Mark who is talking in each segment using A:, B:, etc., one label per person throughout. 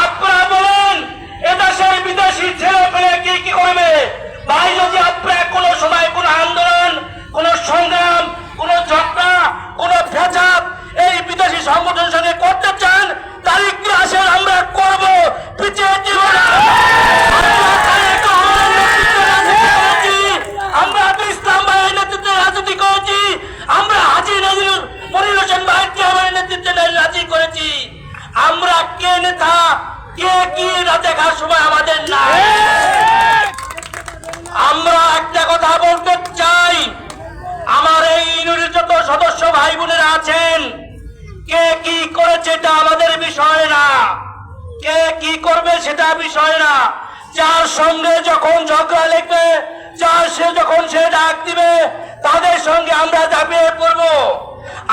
A: আপনারা বলেন এদেশের বিদেশি ছেলে পেলে কি কি করবে ভাই যদি আপনারা কোনো সময় কোনো আন্দোলন কোনো সংগ্রাম কোনো ঝগড়া কোনো ফেচাপ এই বিদেশি সংগঠনের সঙ্গে করতে চান তারিখ আসেন আমরা করব পিছিয়ে দিব না। আমরা তারেক রহমানের নেতৃত্বে রাজনীতি করেছি। আমরা আব্দুল ইসলাম ভাইয়ের নেতৃত্বে রাজনীতি করেছি আমরা হাজি নজরুল মনির হোসেন ভাইকে আমার নেতৃত্বে রাজি করেছি আমরা কে নেতা কে না দেখার সময় আমাদের নাই। আমরা একটা কথা বলতে চাই। আমার এই সদস্য ভাই বোনেরা আছেন, কে কি করেছে এটা আমাদের বিষয় না। কে কি করবে সেটা বিষয় না। যার সঙ্গে যখন ঝগড়া লেখবে যার সে যখন সে ডাক দিবে, তাদের সঙ্গে আমরা ঝাঁপিয়ে পড়ব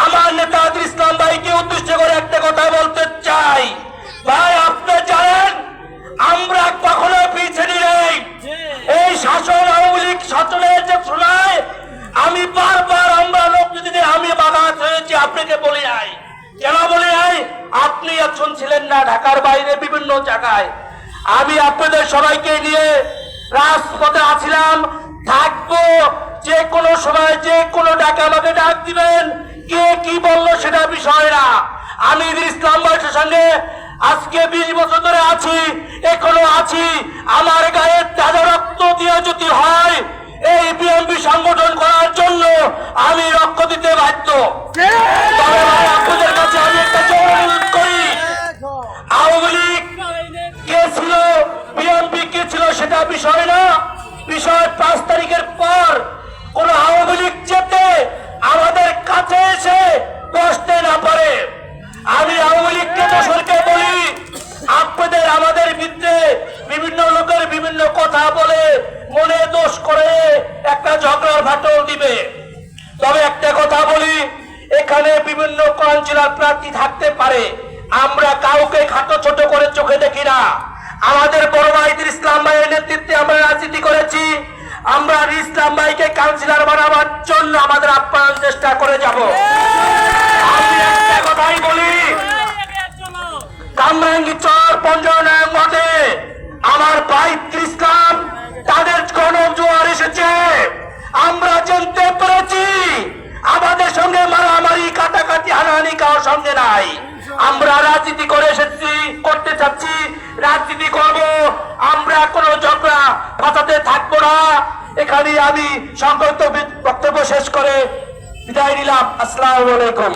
A: আমার নেতা আদিল ইসলাম ভাইকে উদ্দেশ্য করে একটা কথা বলতে চাই ভাই আপনি জানেন আমরা কখনো পিছিয়ে নেই এই শাসন আওয়ামী লীগ শাসনের যে শোনায় আমি বারবার আমরা লোক যদি আমি বাগাত হয়েছি আপনাকে বলি নাই কেন বলি নাই আপনি একজন ছিলেন না ঢাকার বাইরে বিভিন্ন জায়গায়। আমি আপনাদের সবাইকে নিয়ে রাজপথে আছিলাম। থাকব যে কোনো সময়, যে কোনো ডাকে আমাকে ডাক দিবেন। কে কি বলল সেটা বিষয় না। আমি ইসলাম ভাইয়ের সঙ্গে আজকে বিশ বছর ধরে আছি, এখনও আছি। আমার গায়ে তাজা রক্ত দিয়ে যদি হয় এই বিএনপি সংগঠন করার জন্য আমি রক্ত দিতে বাধ্য তবে ভাই আপনাদের কাছে আমি একটা জোর অনুরোধ করি লীগ কে বিএনপি কে সেটা বিষয় না। বিষয় পাঁচ তারিখের পর কোন আওয়ামী লীগ যেতে আমাদের কাছে এসে বসতে না পারে আমি আওয়ামী লীগকে দোষরকে বলি, আপনাদের, আমাদের বিরুদ্ধে বিভিন্ন লোকের বিভিন্ন কথা বলে মনে দোষ করে একটা ঝগড়ার ফাটল দিবে। তবে একটা কথা বলি, এখানে বিভিন্ন কাউন্সিলর প্রার্থী থাকতে পারে। আমরা কাউকে খাটো ছোট করে চোখে দেখি না। আমাদের বড় ভাইদের ইসলাম ভাইয়ের নেতৃত্বে আমরা রাজনীতি করেছি। আমরা ইসলাম ভাইকে কাউন্সিলর বানাবার জন্য আমাদের আপ্যায়ন চেষ্টা করে যাব। কথাই বলি, কামরাঙ্গি চর পঞ্জনায়ক মতে আমার ভাই ইসলাম, তাদের কোন জোয়ার এসেছে আমরা জানতে পেরেছি আমাদের সঙ্গে মারামারি কাটাকাটি হানাহানি কারোর সঙ্গে নাই আমরা রাজনীতি করে এসেছি করতে চাচ্ছি রাজনীতি করব। আমরা কোনো ঝগড়া ফাঁসাতে থাকব না। এখানে আমি সংক্ষিপ্ত বক্তব্য শেষ করে বিদায় নিলাম। আসসালামু আলাইকুম।